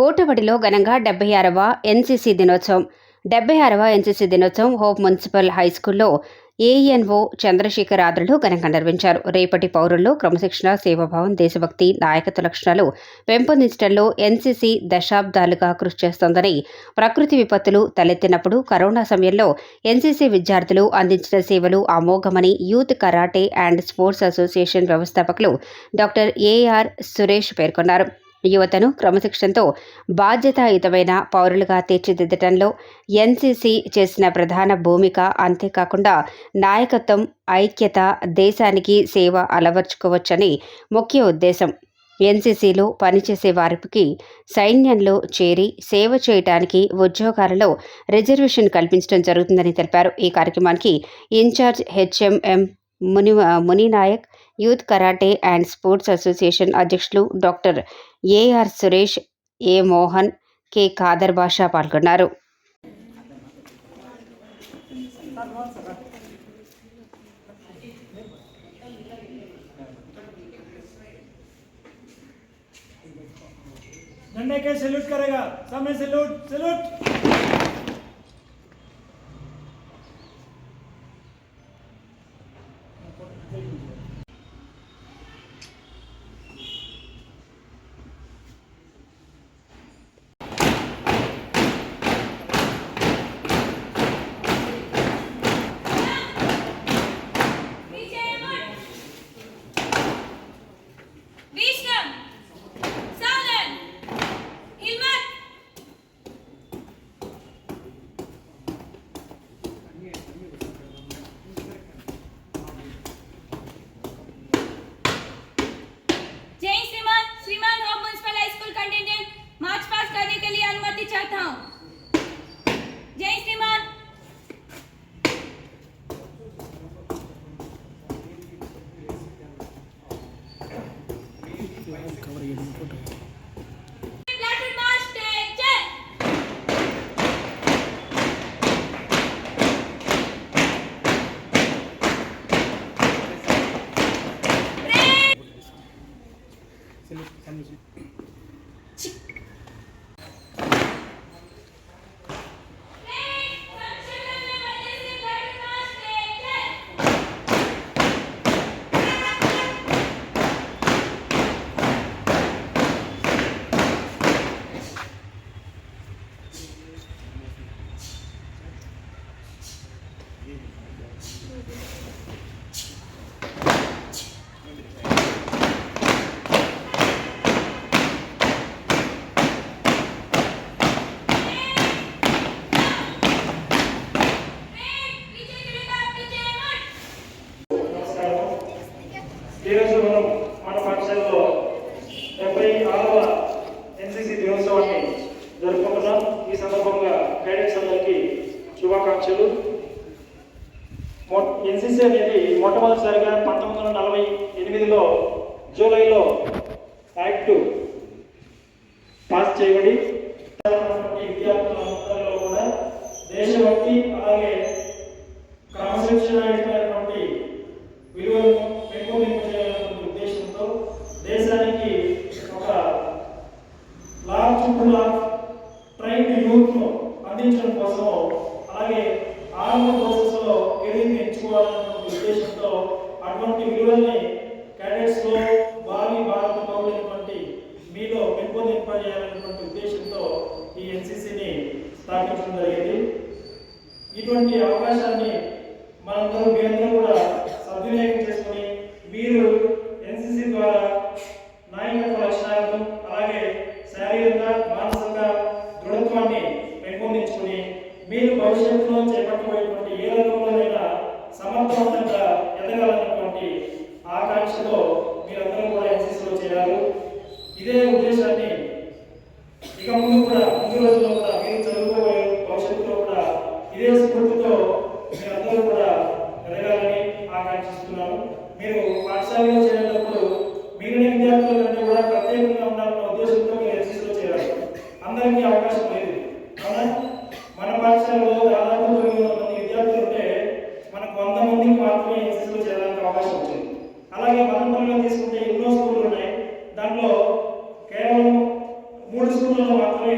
కోటబడిలో ఘనంగా డెబ్బై ఆరవ ఎన్సీసీ దినోత్సవం డెబ్బై ఆరవ ఎన్సీసీ దినోత్సవం హోప్ మున్సిపల్ హై స్కూల్లో ఏఎన్ఓ చంద్రశేఖర్ ఆధ్వర్యంలో ఘనంగా నిర్వహించారు. రేపటి పౌరుల్లో క్రమశిక్షణ సేవాభావం దేశభక్తి నాయకత్వ లక్షణాలు పెంపొందించడంలో ఎన్సీసీ దశాబ్దాలుగా కృషి చేస్తోందని ప్రకృతి విపత్తులు తలెత్తినప్పుడు కరోనా సమయంలో ఎన్సీసీ విద్యార్థులు అందించిన సేవలు అమోఘమని youth karate and sports association వ్యవస్థాపకులు డాక్టర్ ఏఆర్ సురేష్ పేర్కొన్నారు. యువతను క్రమశిక్షణతో బాధ్యతాయుతమైన పౌరులుగా తీర్చిదిద్దటంలో ఎన్సీసీ చేసిన ప్రధాన భూమిక అంతేకాకుండా నాయకత్వం ఐక్యత దేశానికి సేవ అలవర్చుకోవచ్చని ముఖ్య ఉద్దేశం. ఎన్సీసీలో పనిచేసే వారికి సైన్యంలో చేరి సేవ చేయడానికి ఉద్యోగాలలో రిజర్వేషన్ కల్పించడం జరుగుతుందని తెలిపారు. ఈ కార్యక్రమానికి in charge HMM Muni Muninayak youth karate and sports association అధ్యక్షులు doctor AR Suresh A Mohan K Khader Basha పాల్గొన్నారు झंडे के सैल्यूट करेगा सामने salute salute Platoon march station. నమస్కారం ఈరోజు మనం మన పాఠశాలలో డెబ్బై ఆరవ ఎన్సీసీ దినోత్సవాన్ని జరుపుకుంటున్నాం. ఈ సందర్భంగా గైడెన్స్ అందరికీ శుభాకాంక్షలు. ఎన్సీసీ అనేది మొట్టమొదటిసారిగా పంతొమ్మిది వందల నలభై ఎనిమిదిలో జూలైలో యాక్ట్ పాస్ చేయబడి విద్యార్థులందరిలో కూడా దేశభక్తి అలాగే క్రమశిక్షణమైనటువంటి విలువలను పెంపొందింపజేయాలనే ఉద్దేశంతో దేశానికి ఒక లార్జ్ పూల్ ఆఫ్ ట్రైన్ యూత్ను అందించడం కోసం అలాగే ఆరంభ ప్రాసెస్లో కెరీర్ని ఎంచుకోవాలనే ఉద్దేశంతో అటువంటి విలువల్ని క్యాడెట్స్లో భావి భారత పౌరులైనటువంటి మీలో పెంపొందింపజేయాలనేటువంటి ఉద్దేశంతో ఈ ఎన్సీసీని స్థాపించడం జరిగింది. ఇటువంటి అవకాశాన్ని మనందరూ మీరందరూ కూడా సద్వినియోగం చేసుకొని మీరు ఎన్సీసీ ద్వారా నాయకత్వ లక్షణాలను అలాగే శారీరక మానసిక దృఢత్వాన్ని పెంపొందించుకుని మీరు భవిష్యత్తులో చేపట్టబోయేటువంటి ఏ రంగంలోనైనా సమర్థవంతంగా ఎదగాలన్నటువంటి ఆకాంక్షతో మీరందరూ కూడా ఎన్సీసీలో చేరారు ఇదే ఉద్దేశాన్ని ఇక ముందు కూడా ముందు రోజుల్లో కూడా మీరు చదువుకోబోయే భవిష్యత్తులో కూడా ఇదే స్ఫూర్తితో మీరందరూ కూడా ఎదగాలని ఆకాంక్షిస్తున్నాను మీరు పాఠశాలలో చేరేటప్పుడు మిగిలిన విద్యార్థుల కంటే కూడా ప్రత్యేకంగా ఉండాలన్న ఉద్దేశంతో మీరు ఎన్సీసీలో చేరారు అందరికీ అవకాశం లేదు. మన పాఠశాలలో దాదాపు తొమ్మిది వందల మంది విద్యార్థులు ఉంటే మనకు వంద మందికి మాత్రమే ఎన్సీసీలో చేరడానికి అవకాశం వచ్చింది. అలాగే మదనపల్లిలో తీసుకుంటే ఎన్నో స్కూళ్ళు ఉన్నాయి దాంట్లో కేవలం మూడు స్కూళ్ళలో మాత్రమే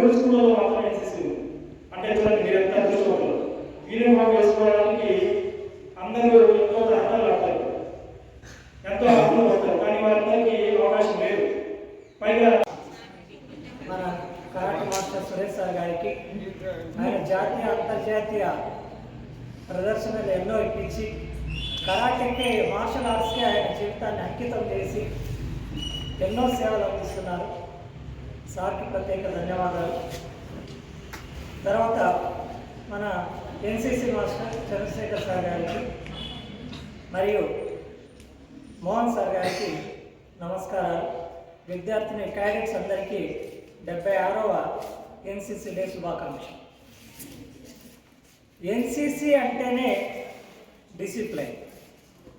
రెండు స్కూళ్ళలో మాత్రం ఎన్సీసీ ఉంది అంటే చూడండి మీరు ఎంత అదృష్టవంతులు యూనిఫామ్ వేసుకోవడానికి అందరూ ఎంతో ధర్నాలు పడతారు ఎంతో ఆనందం పడతారు కానీ వారందరికీ అవకాశం లేదు పైగా మన కరాటే మాస్టర్ సురేష్ సార్ గారికి ఆయన జాతీయ అంతర్జాతీయ ప్రదర్శనలు ఎన్నో ఇప్పించి కరాటేకి మార్షల్ ఆర్ట్స్కి ఆయన జీవితాన్ని అంకితం చేసి ఎన్నో సేవలు అందిస్తున్నారు. సార్కి ప్రత్యేక ధన్యవాదాలు. తర్వాత మన ఎన్సిసి మాస్టర్ చంద్రశేఖర్ సార్ గారికి మరియు మోహన్ సార్ గారికి నమస్కారాలు. విద్యార్థిని క్యాడెట్స్ అందరికీ డెబ్బై ఆరవ ఎన్సిసి డే శుభాకాంక్షలు. ఎన్సిసి అంటేనే డిసిప్లైన్.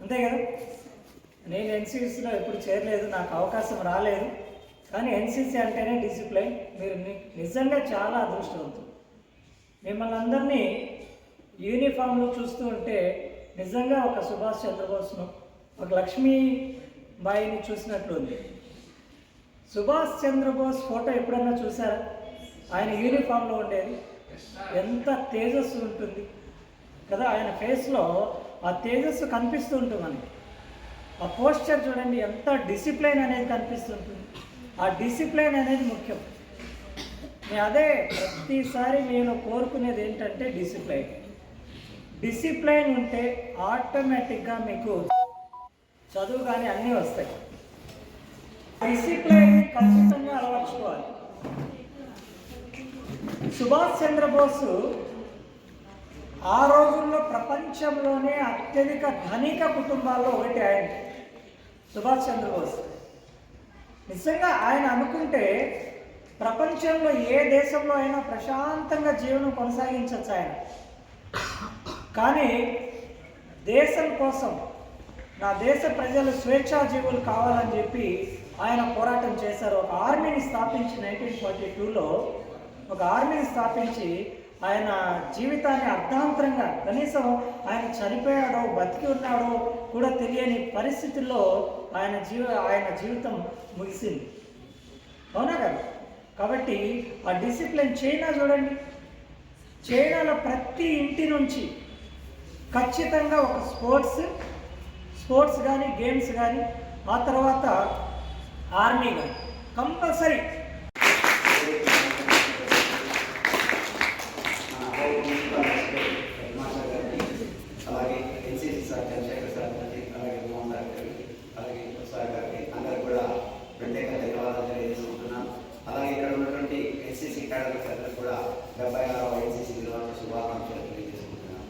అంతే కదా? నేను ఎన్సిసిలో ఎప్పుడు చేరలేదు నాకు అవకాశం రాలేదు. కానీ ఎన్సిసి అంటేనే డిసిప్లైన్. మీరు నిజంగా చాలా అదృష్టవంతులు. మిమ్మల్ని అందరినీ యూనిఫామ్లో చూస్తూ ఉంటే నిజంగా ఒక సుభాష్ చంద్రబోస్ను ఒక లక్ష్మీబాయిని చూసినట్లు ఉంది. సుభాష్ చంద్రబోస్ ఫోటో ఎప్పుడన్నా చూసారా? ఆయన యూనిఫామ్లో ఉండేది. ఎంత తేజస్సు ఉంటుంది. కదా ఆయన ఫేస్లో ఆ తేజస్సు కనిపిస్తూ ఉంటుంది మనకి ఆ పోస్చర్ చూడండి ఎంత డిసిప్లైన్ అనేది కనిపిస్తుంటుంది. ఆ డిసిప్లైన్ అనేది ముఖ్యం. నేను అదే ప్రతిసారి నేను కోరుకునేది ఏంటంటే డిసిప్లైన్. డిసిప్లైన్ ఉంటే ఆటోమేటిక్గా మీకు చదువు కానీ అన్నీ వస్తాయి. డిసిప్లైన్ ఖచ్చితంగా అలవర్చుకోవాలి. సుభాష్ చంద్రబోసు ఆ రోజుల్లో ప్రపంచంలోనే అత్యధిక ధనిక కుటుంబాల్లో ఒకటి ఆయన. సుభాష్ చంద్రబోస్. నిజంగా ఆయన అనుకుంటే ప్రపంచంలో ఏ దేశంలో అయినా ప్రశాంతంగా జీవనం కొనసాగించవచ్చు ఆయన. కానీ దేశం కోసం నా దేశ ప్రజలు స్వేచ్ఛా జీవులు కావాలని చెప్పి ఆయన పోరాటం చేశారు. ఒక ఆర్మీని స్థాపించి నైన్టీన్ ఫార్టీ టూలో ఒక ఆర్మీని స్థాపించి ఆయన జీవితాన్ని అర్ధాంతరంగా కనీసం ఆయన చనిపోయాడో బతికి ఉన్నాడో కూడా తెలియని పరిస్థితుల్లో ఆయన జీవ ఆయన జీవితం ముగిసింది. అవునా కదా? కాబట్టి ఆ డిసిప్లిన్ చైనా చూడండి. చైనాలో ప్రతి ఇంటి నుంచి ఖచ్చితంగా ఒక స్పోర్ట్స్ స్పోర్ట్స్ కానీ గేమ్స్ కానీ ఆ తర్వాత ఆర్మీ కానీ. కంపల్సరీ అలాగే ఎన్సీసీ సార్ చంద్రశేఖర్ సార్ గారికి అలాగే మోహన్ సార్ గారికి అలాగే సార్ గారికి అందరికి కూడా ప్రత్యేక ధన్యవాదాలు తెలియజేసుకుంటున్నాను అలాగే ఇక్కడ ఉన్నటువంటి ఎన్సీసీ క్యాడర్స్ అందరికి కూడా డెబ్బై ఆరవ ఎన్సీసీ దినోత్సవ శుభాకాంక్షలు తెలియజేసుకుంటున్నాను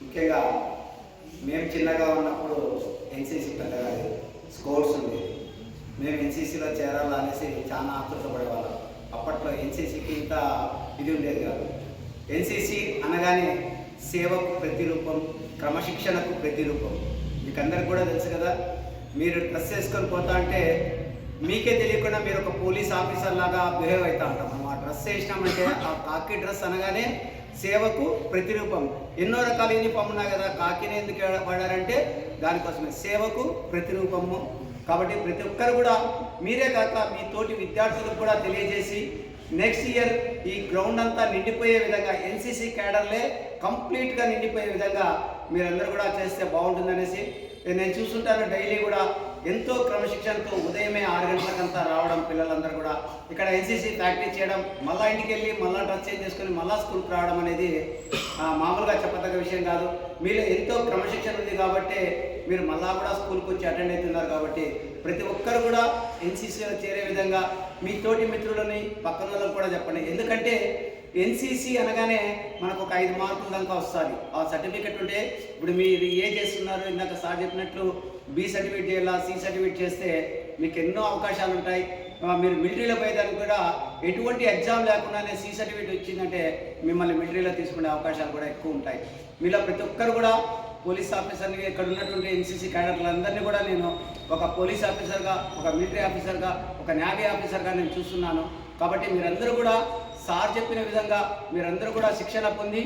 ముఖ్యంగా మేము చిన్నగా ఉన్నప్పుడు ఎన్సీసీ పెద్దగా స్కోర్స్ ఉండేది మేము ఎన్సీసీలో చేరాలా అనేసి చాలా ఆతృతపడేవాళ్ళం అప్పట్లో ఎన్సీసీకి ఇంత ఇది ఉండేది కాదు. ఎన్సీసీ అనగానే సేవకు ప్రతిరూపం క్రమశిక్షణకు ప్రతిరూపం. మీకు అందరికి కూడా తెలుసు కదా మీరు డ్రెస్ వేసుకొని పోతా అంటే మీకే తెలియకుండా మీరు ఒక పోలీస్ ఆఫీసర్ లాగా బిహేవ్ అవుతా ఉంటాం. మనం ఆ డ్రెస్ వేసినామంటే ఆ కాకి డ్రెస్ అనగానే సేవకు ప్రతిరూపం. ఎన్నో రకాల యూనిఫామ్ ఉన్నాయి కదా కాకిని ఎందుకు వాడారంటే దానికోసమే. సేవకు ప్రతిరూపము. కాబట్టి ప్రతి ఒక్కరు కూడా మీరే కాక మీ తోటి విద్యార్థులకు కూడా తెలియజేసి నెక్స్ట్ ఇయర్ ఈ గ్రౌండ్ అంతా నిండిపోయే విధంగా ఎన్సీసీ క్యాడర్లే కంప్లీట్గా నిండిపోయే విధంగా మీరందరూ కూడా చేస్తే బాగుంటుందనేసి నేను చూస్తుంటాను డైలీ కూడా ఎంతో క్రమశిక్షణతో ఉదయమే ఆరు గంటలకంతా రావడం పిల్లలందరూ కూడా. ఇక్కడ ఎన్సీసీ ప్రాక్టీస్ చేయడం మళ్ళా ఇంటికి వెళ్ళి మళ్ళా డ్రెస్ చేంజ్ చేసుకొని మళ్ళీ స్కూల్కి రావడం అనేది మామూలుగా చెప్పదగ్గ విషయం కాదు. మీలో ఎంతో క్రమశిక్షణ ఉంది కాబట్టి మీరు మళ్ళా కూడా స్కూల్కి వచ్చి అటెండ్ అవుతున్నారు కాబట్టి ప్రతి ఒక్కరు కూడా ఎన్సీసీలో చేరే విధంగా మీ తోటి మిత్రులని పక్కన వాళ్ళకి కూడా చెప్పండి. ఎందుకంటే ఎన్సీసీ అనగానే మనకు ఒక ఐదు మార్కుల దాకా వస్తుంది. ఆ సర్టిఫికెట్ ఉంటే ఇప్పుడు మీరు ఏ చేస్తున్నారు ఇందాక సార్ చెప్పినట్లు బి సర్టిఫికేట్ చేయాలా సి సర్టిఫికేట్ చేస్తే మీకు ఎన్నో అవకాశాలు ఉంటాయి. మీరు మిలిటరీలో పోయేదానికి కూడా ఎటువంటి ఎగ్జామ్ లేకుండానే సి సర్టిఫికేట్ వచ్చిందంటే మిమ్మల్ని మిలిటరీలో తీసుకునే అవకాశాలు కూడా ఎక్కువ ఉంటాయి. మీలో ప్రతి ఒక్కరు కూడా పోలీస్ ఆఫీసర్ని ఇక్కడ ఉన్నటువంటి ఎన్సీసీ క్యాడర్లందరినీ కూడా నేను ఒక పోలీస్ ఆఫీసర్గా ఒక మిలిటరీ ఆఫీసర్గా ఒక నేవీ ఆఫీసర్గా నేను చూస్తున్నాను. కాబట్టి మీరందరూ కూడా సార్ చెప్పిన విధంగా మీరందరూ కూడా శిక్షణ పొంది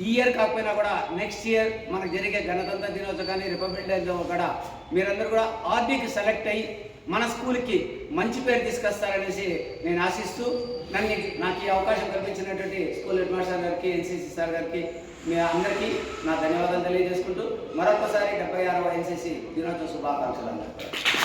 ఈ ఇయర్ కాకపోయినా కూడా నెక్స్ట్ ఇయర్ మనకు జరిగే గణతంత్ర దినోత్సవం కానీ రిపబ్లిక్ డే కూడా మీరందరూ కూడా ఆర్డీకి సెలెక్ట్ అయ్యి మన స్కూల్కి మంచి పేరు తీసుకొస్తారనేసి నేను ఆశిస్తూ నన్ను నాకు ఈ అవకాశం కల్పించినటువంటి స్కూల్ హెడ్ మాస్టర్ గారికి ఎన్సీసీ సార్ గారికి మీ అందరికీ నా ధన్యవాదాలు తెలియజేసుకుంటూ మరొకసారి డెబ్బై ఆరవ ఎన్సీసీ దినోత్సవ శుభాకాంక్షలు అందరికీ.